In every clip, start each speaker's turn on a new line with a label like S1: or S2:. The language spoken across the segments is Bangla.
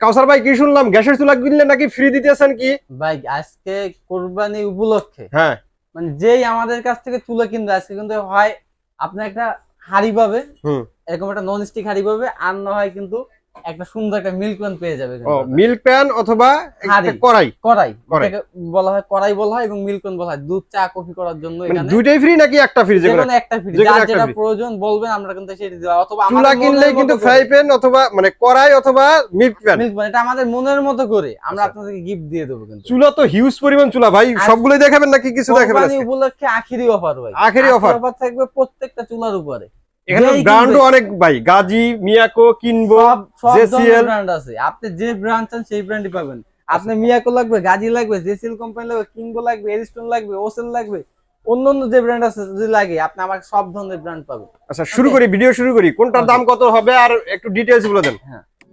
S1: কাউসার ভাই কি শুনলাম গ্যাসের চুলা কিনলে নাকি ফ্রি দিতেছেন কি?
S2: ভাই আজকে কোরবানি উপলক্ষে।
S1: হ্যাঁ।
S2: মানে যেই আমাদের কাছ থেকে চুলা কিনবে আজকে কিন্তু হয় আপনি একটা হাড়ি পাবে
S1: হুম।
S2: এরকম একটা নন স্টিক হাড়ি পাবে আর না হয় কিন্তু একটা সুন্দর একটা মিল্ক প্যান পেয়ে যাবে
S1: ও মিল্ক প্যান অথবা একটা কড়াই।
S2: কড়াই। বলা হয় কড়াই বলা হয় এবং মিল্ক প্যান বলা হয়। দুধ চা কফি করার জন্য
S1: মানে
S2: এখানে
S1: দুইটাই ফ্রি নাকি একটা ফ্রি
S2: যে একটা ফ্রি যার যেটা প্রয়োজন বলবেন আমরা কিন্তু সেটা দেওয়া। অথবা
S1: চুলা কিনলে কিন্তু ফ্রাই প্যান অথবা মানে কড়াই অথবা মিল্ক প্যান
S2: মিল্ক প্যান এটা আমাদের মনের মতো করে। আমরা আপনাদেরকে গিফট দিয়ে দেবো কিন্তু।
S1: চুলা তো হিউজ পরিমাণ চুলা। ভাই সবগুলোই দেখাবেন নাকি কিছু দেখাবেন আজকে?
S2: উপলক্ষে আখেরি অফার ভাই।
S1: আখেরি offer?
S2: অফার থাকবে প্রত্যেকটা চুলার উপরে।
S1: এখানে
S2: কিনবে-
S1: অনেক ভাই গাজী মিয়াকো কিনবো
S2: ধরনের ব্র্যান্ড আছে। আপনি যে ব্র্যান্ড চান সেই ব্র্যান্ডই পাবেন। আপনি মিয়াকো লাগবে গাজি লাগবে জেসিএল কোম্পানি লাগবে কিংবো লাগবে এরিস্টোন লাগবে ওসেল লাগবে অন্য অন্য যে ব্র্যান্ড আছে যদি লাগে আপনি আমাকে সব ধরনের ব্র্যান্ড পাবেন।
S1: আচ্ছা শুরু করি ভিডিও শুরু করি কোনটার দাম কত হবে আর একটু ডিটেইলস বলে দেন।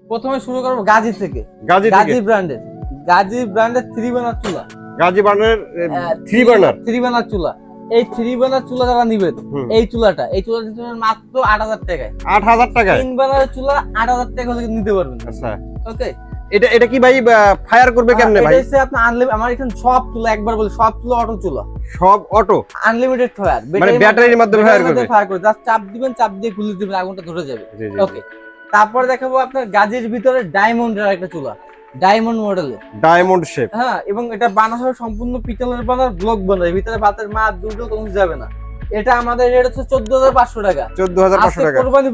S2: প্রথমে শুরু করব গাজি থেকে।
S1: গাজী
S2: গাজি ব্র্যান্ডের গাজি ব্র্যান্ডের থ্রি বার্নার চুলা।
S1: Gazi burner three burner
S2: three burner চুলা। এই থ্রি বার্নার চুলা যারা নিবেন এই চুলাটা এই চুলাটা নিতে মাত্র আট হাজার টাকায়।
S1: আট হাজার টাকায়?
S2: তিন বার্নারের চুলা আট হাজার টাকা হলে নিতে পারবেন।
S1: আচ্ছা।
S2: ওকে
S1: এটা এটা কি ভাই ফায়ার করবে কেমনে ভাই?
S2: আপনার আনলিমিটেড আমার এখানে সব চুলা একবার বলি সব চুলা অটো চুলা।
S1: সব অটো
S2: আনলিমিটেড ফায়ার
S1: মানে ব্যাটারির মাধ্যমে ফায়ার করবে?
S2: ফায়ার করবে। জাস্ট চাপ দিবেন চাপ দিয়ে খুলে দিবেন আগুনটা ধরে যাবে। ওকে তারপর দেখাবো আপনার গাজের ভিতরে ডায়মন্ডের একটা চুলা। ডায়মন্ড মডেলের
S1: ডায়মন্ড শেপ
S2: হ্যাঁ এবং এটা বানানো সম্পূর্ণ পিতলের বানার ব্লক বানায় ভিতরে ভাতের মাছ দুটো কোনো যাবে না। এটা আমাদের রেট হচ্ছে চোদ্দ হাজার পাঁচশো টাকা।
S1: চোদ্দ হাজার পাঁচশো টাকা।
S2: কোরবানি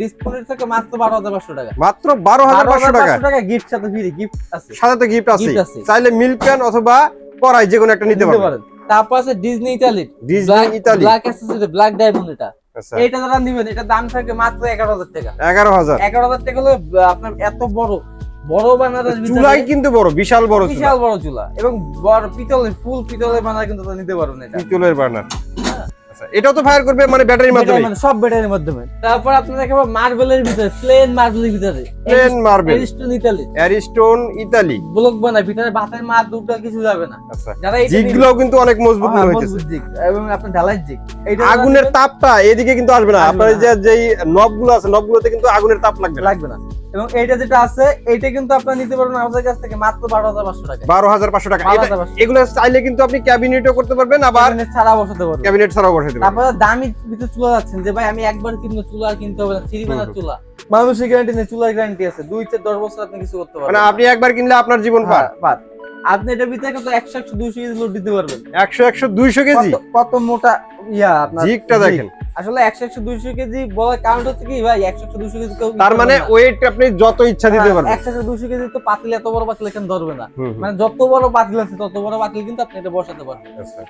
S2: ডিসকাউন্ট থেকে মাত্র বারো হাজার পাঁচশো টাকা।
S1: মাত্র বারো হাজার পাঁচশো টাকা।
S2: টাকা গিফট সাথে ফ্রি গিফট আছে।
S1: সাথে তো গিফট আছে। চাইলে মিল্ক প্যান অথবা কড়াই যে কোনো একটা নিতে
S2: পারেন। তারপর আছে Disney Italy
S1: Disney Italy
S2: black accessory black diamond এটা।
S1: আচ্ছা।
S2: এইটা যারা নিবেন এটা দাম থাকবে মাত্র এগারো হাজার টাকা।
S1: এগারো হাজার।
S2: এগারো হাজার টাকা হলে আপনার এত বড় বড় ভিতরে
S1: চুলাই কিন্তু বড় বিশাল বড়
S2: বিশাল বড় চুলা। এবং বড় পিতলের ফুল পিতলের বানার কিন্তু নিতে পারবেন এটা।
S1: পিতলের বার্নার আচ্ছা এটাও তো ফায়ার করবে মানে ব্যাটারির মাধ্যমে?
S2: মানে সব ব্যাটারির মাধ্যমে। তারপর আপনার মার্বেলের ভিতরে প্লেন মার্বেলের ভিতরে।
S1: Plain marble
S2: Ariston Italy
S1: Ariston Italy
S2: block বানায় ভিতরে ভাতের মাছ দুটো কিছু যাবে না।
S1: আচ্ছা
S2: যারা এটা
S1: জিগগুলোও কিন্তু অনেক মজবুত
S2: হ্যাঁ,
S1: মনে হইতেছে
S2: এবং আপনার ঢালাই জিগ। এইটা
S1: আগুনের তাপটা এদিকে কিন্তু আসবে না। আপনার যে যেই নবগুলো আছে নবগুলোতে কিন্তু আগুনের তাপ লাগবে
S2: লাগবে না। এবং এইটা যেটা আছে এইটা কিন্তু আপনারা নিতে পারবেন আমাদের কাছ থেকে মাত্র বারো হাজার পাঁচশো টাকা।
S1: বারো হাজার পাঁচশো টাকা। এটা- এগুলো চাইলে কিন্তু আপনি ক্যাবিনেটও করতে পারবেন আবার
S2: ছাড়া বসাতে পারবেন।
S1: ক্যাবিনেট ছাড়াও বসাতে পারবেন।
S2: দামি ভিতরে চুলা যাচ্ছেন যে ভাই আমি একবার কিনবো চুলা কিনতে হবে না থ্রি চুলা। মানুষের গ্যারান্টি নেই চুলার গ্যারান্টি আছে। দুই চার দশ বছর আপনি কিছু করতে
S1: মানে
S2: পারবেন
S1: আপনি একবার কিনলে আপনার জীবন পার।
S2: হ্যাঁ, আপনি এটা ভিতরে কিন্তু একশো একশো দুইশো কেজি লোড দিতে পারবেন।
S1: একশো একশো দুইশো কেজি?
S2: কত- মোটা ইয়া আপনার জিগ।
S1: দেখেন।
S2: আসলে একশো একশো দুইশো কেজি বলার কারণ হচ্ছে কি ভাই একশো একশো দুইশো কেজি কেউ
S1: তার মানে ওয়েট আপনি যত ইচ্ছা দিতে
S2: হ্যাঁ,
S1: পারবেন।
S2: একশো একশো দুইশো কেজি তো পাতিল এত বড় পাতিল এখানে ধরবে না। মানে যত বড় পাতিল আছে তত বড় পাতিল কিন্তু আপনি এটা বসাতে পারবেন।
S1: আচ্ছা।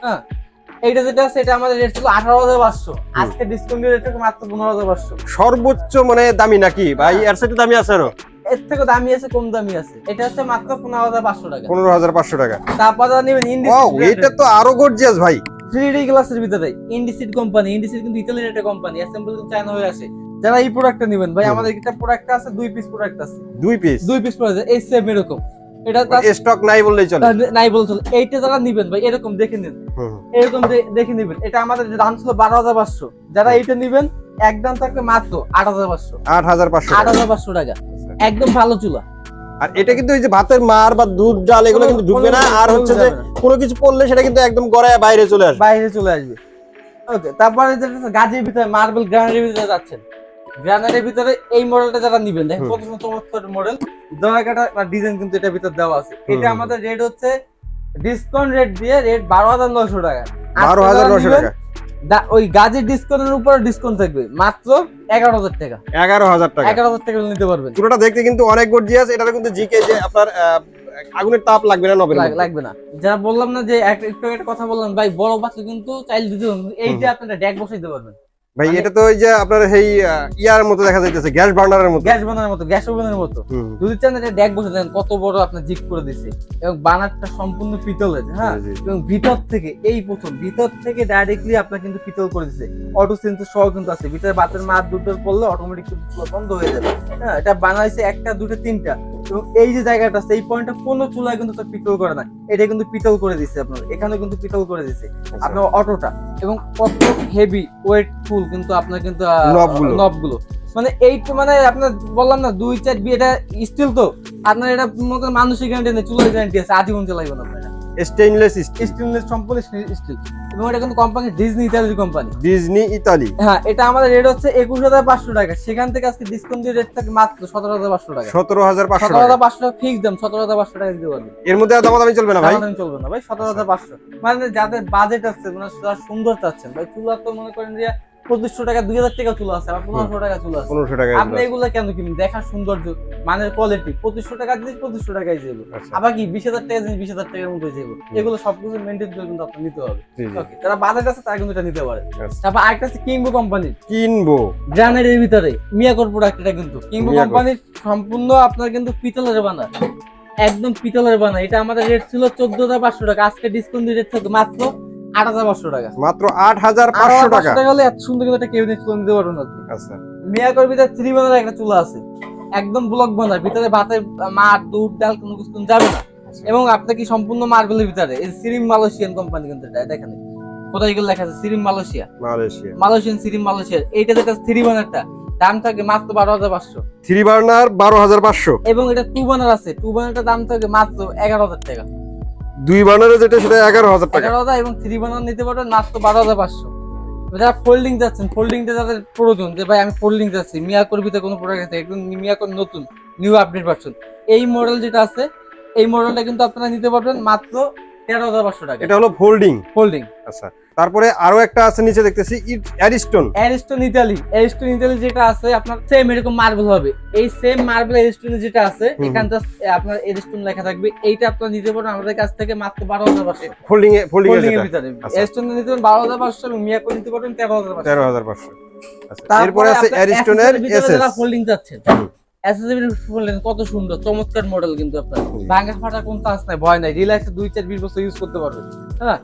S2: এইটা যেটা এটা আমাদের রেট ছিল আঠারো হাজার পাঁচশো। আজকে ডিসকাউন্ট রেট মাত্র পনেরো হাজার পাঁচশো।
S1: সর্বোচ্চ মানে দামি নাকি? ভাই এর সাথে দামি আছে আরও?
S2: এর থেকে দামি আছে কম দামি আছে। এটা হচ্ছে মাত্র পনেরো হাজার পাঁচশো টাকা।
S1: পনেরো হাজার পাঁচশো টাকা।
S2: তারপর নেবেন
S1: এটা তো আরও গর্জিয়াস ভাই।
S2: থ্রি ডি গ্লাসের ভিতরে। ইন্ডিসিড কোম্পানি ইন্ডিসিড কিন্তু ইতালির একটা কোম্পানি অ্যাসেম্বল কিন্তু চায়না হয়ে আসে। যারা এই প্রোডাক্টটা নেবেন ভাই আমাদের একটা প্রোডাক্ট আছে দুই পিস প্রোডাক্ট আছে।
S1: দুই পিস
S2: দুই পিস প্রোডাক্ট এই সেম এরকম। এটা
S1: স্টক নাই বললেই চলে।
S2: নাই বলছিল এইটা যারা নিবেন ভাই এরকম দেখে নিন। এরকম দেখে নিবেন। এটা আমাদের দাম ছিল বারো হাজার পাঁচশো। যারা এইটা নিবেন একদম থাকবে মাত্র আট হাজার পাঁচশো।
S1: আট হাজার পাঁচশো
S2: আট হাজার পাঁচশো টাকা। একদম ভালো চুলা।
S1: আর এটা কিন্তু এই যে ভাতের মার বা দুধ ডাল এগুলো কিন্তু ঢুকবে না। আর হচ্ছে যে কোনো কিছু পড়লে সেটা কিন্তু একদম গড়ায় বাইরে চলে আসবে।
S2: বাইরে চলে আসবে। ওকে তারপরে গাজের ভিতরে মার্বেল গ্রানাইটের ভিতরে যাচ্ছেন গ্রানাইটের ভিতরে এই মডেলটা যারা নিবেন দেখেন। কত সুন্দর চমৎকার মডেল দয়াকাটা ডিজাইন কিন্তু এটার ভিতর দেওয়া আছে। এটা আমাদের রেট হচ্ছে ডিসকাউন্ট রেট দিয়ে রেট বারো হাজার নশো টাকা।
S1: বারো হাজার নশো টাকা।
S2: ওই গাজের ডিসকাউন্টের উপরে ডিসকাউন্ট থাকবে। মাত্র এগারো হাজার টাকা।
S1: এগারো হাজার টাকা।
S2: এগারো হাজার টাকা নিতে পারবেন।
S1: পুরোটা দেখতে কিন্তু অনেক গর্জিয়াস এটাতে কিন্তু জিকে যে আপনার আগুনের তাপ লাগবে না
S2: লাগবে না। যারা বললাম না যে এক- একটু একটা কথা বললাম ভাই বড় বাচ্চা কিন্তু চাইল দিতে এই এইটা আপনারা ড্যাক বসাই দিতে পারবেন।
S1: ভাই
S2: মানে-
S1: এটা তো ওই যে আপনার সেই ইয়ার মতো দেখা যাইতেছে গ্যাস বার্নারের মতো।
S2: গ্যাস বানানোর মতো গ্যাস ওভেনের মতো। যদি চান এটা ড্যাক বসে দেন কত বড় আপনার জিপ করে দিচ্ছে এবং বানারটা সম্পূর্ণ পিতলের হ্যাঁ। এবং ভিতর থেকে এই প্রথম ভিতর থেকে ডাইরেক্টলি আপনার কিন্তু পিতল করে দিচ্ছে অটো সেন্সর সহ কিন্তু আছে। ভিতরে বাতের মাছ দুটো পড়লে অটোমেটিক বন্ধ হয়ে যাবে। হ্যাঁ এটা বানাইছে একটা দুটো তিনটা। এবং এই যে জায়গাটা আছে এই পয়েন্টটা কোনো চুলায় কিন্তু পিতল করে না এটা কিন্তু পিতল করে দিচ্ছে আপনার এখানে কিন্তু পিতল করে দিচ্ছে। আপনার অটোটা এবং কত হেভি ওয়েট ফুল কিন্তু আপনার কিন্তু
S1: নবগুলো।
S2: মানে এই তো মানে আপনার বললাম না দুই চার বি এটা স্টিল তো আপনার এটা মতো মানুষের গ্যারান্টি নেই চুলার গ্যারান্টি আছে আজীবন চালাইবেন আপনারা
S1: স্টেইনলেস স্টিল
S2: স্টেনলেস সম্পূর্ণ স্টিল এবং এটা কিন্তু কোম্পানি ডিজনি ইতালির কোম্পানি
S1: ডিজনি ইতালি
S2: হ্যাঁ এটা আমাদের রেট হচ্ছে একুশ হাজার পাঁচশো টাকা। সেখান থেকে আজকে ডিসকাউন্ট দিয়ে রেট থাকে মাত্র সতেরো হাজার পাঁচশো টাকা।
S1: সতেরো হাজার পাঁচশো
S2: সতেরো হাজার পাঁচশো টাকা ফিক্স দাম সতেরো হাজার পাঁচশো টাকা দিতে পারবেন
S1: এর মধ্যে দামাদামি চলবে না ভাই?
S2: চলবে না ভাই সতেরো হাজার পাঁচশো। মানে যাদের বাজেট আছে মানে সুন্দর চাচ্ছেন ভাই চুলা তো মনে করেন যে পঁচিশশো টাকা দুই হাজার টাকা চুলা আছে আবার পনেরোশো টাকা চুলা আছে।
S1: পনেরোশো টাকা
S2: আপনি এগুলো কেন কিনবেন? দেখার সৌন্দর্য মানের কোয়ালিটি পঁচিশশো টাকা জিনিস পঁচিশশো টাকায় যাবে
S1: আচ্ছা,
S2: আবার কি বিশ হাজার টাকা জিনিস বিশ হাজার টাকার মতো যাবে এগুলো সবকিছু মেনটেন করে কিন্তু আপনার নিতে হবে। যারা বাজেট আছে তারা কিন্তু এটা নিতে পারে। তারপর আরেকটা আছে কিংবো কোম্পানির
S1: কিনবো।
S2: গ্রানাইটের ভিতরে মিয়াকোর প্রোডাক্ট এটা কিন্তু। কিংবো কোম্পানির সম্পূর্ণ আপনার কিন্তু পিতলের বানা একদম পিতলের বানা এটা আমাদের রেট ছিল চোদ্দ হাজার পাঁচশো টাকা। আজকে ডিসকাউন্ট রেট থাকবে মাত্র আট হাজার পাঁচশো টাকা।
S1: মাত্র আট হাজার পাঁচশো টাকা।
S2: হলে এত সুন্দর কিন্তু একটা কেউ চুলা নিতে পারবেন আপনি।
S1: আচ্ছা।
S2: মিয়াকোর ভিতরে থ্রি বানার একটা চুলা আছে। একদম ব্লক বানার ভিতরে ভাতের মাছ দুধ ডাল কোনো কিছু যাবে না।
S1: আচ্ছা।
S2: এবং আপনার কি সম্পূর্ণ মার্বেলের ভিতরে? এই সিরিম মালয়েশিয়ান কোম্পানি কিন্তু এটা দেখেন। কোথায় এগুলো লেখা আছে? SIRIM Malaysia.
S1: Malaysia.
S2: Malaysian SIRIM মালয়েশিয়ার এইটা যেটা থ্রি বানারটা দাম থাকে মাত্র বারো হাজার পাঁচশো।
S1: থ্রি বার্নার বারো হাজার পাঁচশো।
S2: এবং এটা টু বানার আছে। টু বানারটা দাম থাকে মাত্র এগারো হাজার টাকা।
S1: দুই বানারে যেটা সেটা এগারো হাজার টাকা।
S2: এগারো হাজার এবং থ্রি বানার নিতে পারবেন মাত্র বারো হাজার পাঁচশো। যারা ফোল্ডিং যাচ্ছেন ফোল্ডিংটা যাদের প্রয়োজন যে ভাই আমি ফোল্ডিং যাচ্ছি মিয়াকোর ভিতরে কোনো প্রোডাক্ট আছে একদম মিয়াকোর নতুন নিউ আপডেট ভার্সন এই মডেল যেটা আছে এই মডেলটা কিন্তু আপনারা নিতে পারবেন মাত্র তেরো হাজার পাঁচশো টাকা।
S1: এটা হলো ফোল্ডিং
S2: ফোল্ডিং
S1: আচ্ছা। তারপরে আরও একটা আছে নিচে দেখতেছি Ariston.
S2: Ariston Italy Ariston Italy যেটা আছে আপনার সেম এরকম মার্বেল হবে। এই সেম মার্বেল অ্যারিস্টন যেটা আছে এখান জাস্ট আপনার অ্যারিস্টন লেখা থাকবে। এইটা আপনার নিতে পারেন আমাদের কাছ থেকে মাত্র বারো হাজার পাঁচশো।
S1: ফোল্ডিং এ ফোল্ডিং এ
S2: এর
S1: যেটা।
S2: ভিতরে।
S1: আচ্ছা।
S2: অ্যারিস্টন নিতে পারেন বারো হাজার পাঁচশো এবং মিয়াকো নিতে পারেন তেরো হাজার পাঁচশো।
S1: তেরো হাজার পাঁচশো। আচ্ছা
S2: তারপরে
S1: এরপরে আছে অ্যারিস্টনের এসএস
S2: যারা ফোল্ডিং
S1: হুম।
S2: কত সুন্দর চমৎকার মডেল কিন্তু আপনার। ভাঙা ফাটা কোন চান্স নাই ভয় নাই রিল্যাক্সে দুই চার বিশ বছর ইউজ করতে পারবেন। হ্যাঁ?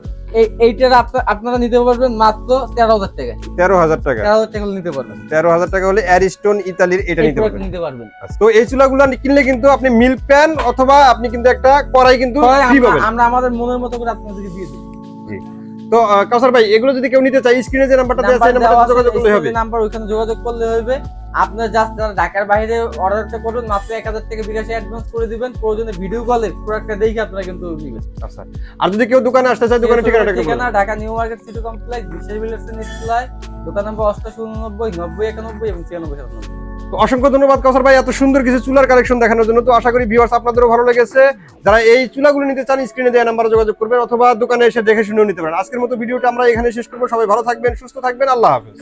S2: এইটার আপনারা নিতে পারবেন মাত্র তেরো হাজার টাকা।
S1: তেরো হাজার টাকা।
S2: তেরো হাজার টাকা নিতে পারবেন।
S1: তেরো হাজার টাকা হলে অ্যারিস্টোন ইতালির এটা নিতে পারবেন।
S2: নিতে পারবেন।
S1: তো এই চুলাগুলো কিনলে কিন্তু আপনি মিল্ক প্যান অথবা আপনি কিন্তু একটা কড়াই কিন্তু
S2: আমরা- আমাদের মনের মতো করে আপনাদেরকে দিয়ে দিই।
S1: তো কাউসার ভাই এগুলো যদি কেউ নিতে চায় স্ক্রিনে যে নাম্বারটা দেওয়া আছে নাম্বারটা যোগাযোগ করলে হবে।
S2: নাম্বার ওইখানে যোগাযোগ করলে হবে। আপনার জাস্ট ঢাকার বাইরে অর্ডারটা করবেন মাত্র এক হাজার টাকা বিকাশে অ্যাডভান্স করে দিবেন। প্রয়োজনে ভিডিও কলে প্রোডাক্টটা দেখে আপনারা কিন্তু নেবেন।
S1: আচ্ছা। আর যদি কেউ দোকানে আসতে চায় দোকানের একটু
S2: ঠিকানা Dhaka new market city complex বিশেষ বিল্ডার্স নিচতলায় দোকান নম্বর অষ্টাশি উননব্বই নব্বই একানব্বই এবং ছিয়ানব্বই সাতানব্বই।
S1: তো অসংখ্য ধন্যবাদ কাউসার ভাই এত সুন্দর কিছু চুলার কালেকশন দেখানোর জন্য। তো আশা করি ভিউয়ার্স আপনাদেরও ভালো লেগেছে। যারা এই চুলাগুলো নিতে চান স্ক্রিনে দেওয়া নাম্বারে যোগাযোগ করবেন অথবা দোকানে এসে দেখে শুনেও নিতে পারেন। আজকের মতো ভিডিওটা আমরা এখানে শেষ করব। সবাই ভালো থাকবেন সুস্থ থাকবেন। আল্লাহ হাফেজ।